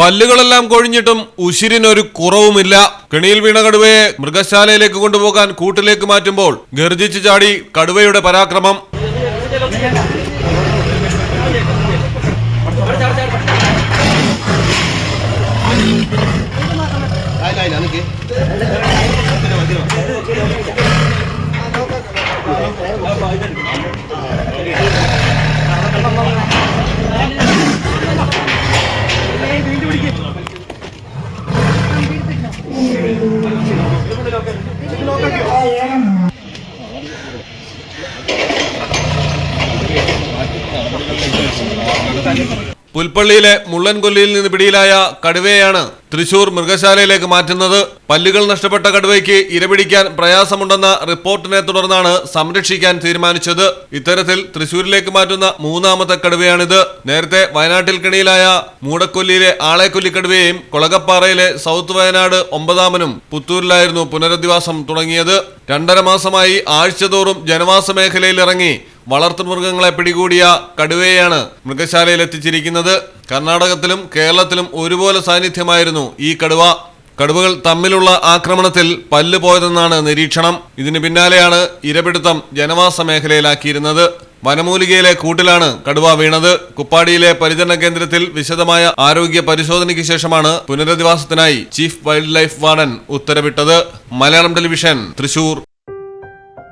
പല്ലുകളെല്ലാം കൊഴിഞ്ഞിട്ടും ഉശിരിനൊരു കുറവുമില്ല. കെണിയിൽ വീണ കടുവയെ മൃഗശാലയിലേക്ക് കൊണ്ടുപോകാൻ കൂട്ടിലേക്ക് മാറ്റുമ്പോൾ ഗർജിച്ചു ചാടി കടുവയുടെ പരാക്രമം. Thank you. പുൽപ്പള്ളിയിലെ മുള്ളൻകൊല്ലിയിൽ നിന്ന് പിടിയിലായ കടുവയാണ് തൃശൂർ മൃഗശാലയിലേക്ക് മാറ്റുന്നത്. പല്ലുകൾ നഷ്ടപ്പെട്ട കടുവയ്ക്ക് ഇരപിടിക്കാൻ പ്രയാസമുണ്ടെന്ന റിപ്പോർട്ടിനെ തുടർന്നാണ് സംരക്ഷിക്കാൻ തീരുമാനിച്ചത്. ഇത്തരത്തിൽ തൃശൂരിലേക്ക് മാറ്റുന്ന മൂന്നാമത്തെ കടുവയാണിത്. നേരത്തെ വയനാട്ടിൽ കിണിയിലായ മൂടക്കൊല്ലിയിലെ കടുവയെയും കൊളകപ്പാറയിലെ സൗത്ത് വയനാട് ഒമ്പതാമനും പുത്തൂരിലായിരുന്നു പുനരധിവാസം തുടങ്ങിയത്. രണ്ടര മാസമായി ആഴ്ചതോറും ജനവാസ മേഖലയിൽ ഇറങ്ങി വളർത്തുമൃഗങ്ങളെ പിടികൂടിയ കടുവയാണ് മൃഗശാലയിൽ എത്തിച്ചിരിക്കുന്നത്. കർണാടകത്തിലും കേരളത്തിലും ഒരുപോലെ സാന്നിധ്യമായിരുന്നു ഈ കടുവ. കടുവകൾ തമ്മിലുള്ള ആക്രമണത്തിൽ പല്ല് പോയതെന്നാണ് നിരീക്ഷണം. ഇതിന് പിന്നാലെയാണ് ഇരപിടുത്തം ജനവാസ മേഖലയിലാക്കിയിരുന്നത്. വനമൂലികയിലെ കൂട്ടിലാണ് കടുവ വീണത്. കുപ്പാടിയിലെ പരിചരണ കേന്ദ്രത്തിൽ വിശദമായ ആരോഗ്യ പരിശോധനയ്ക്ക് ശേഷമാണ് പുനരധിവാസത്തിനായി ചീഫ് വൈൽഡ് ലൈഫ് വാർഡൻ ഉത്തരവിട്ടത്. മലയാളം ടെലിവിഷൻ തൃശൂർ.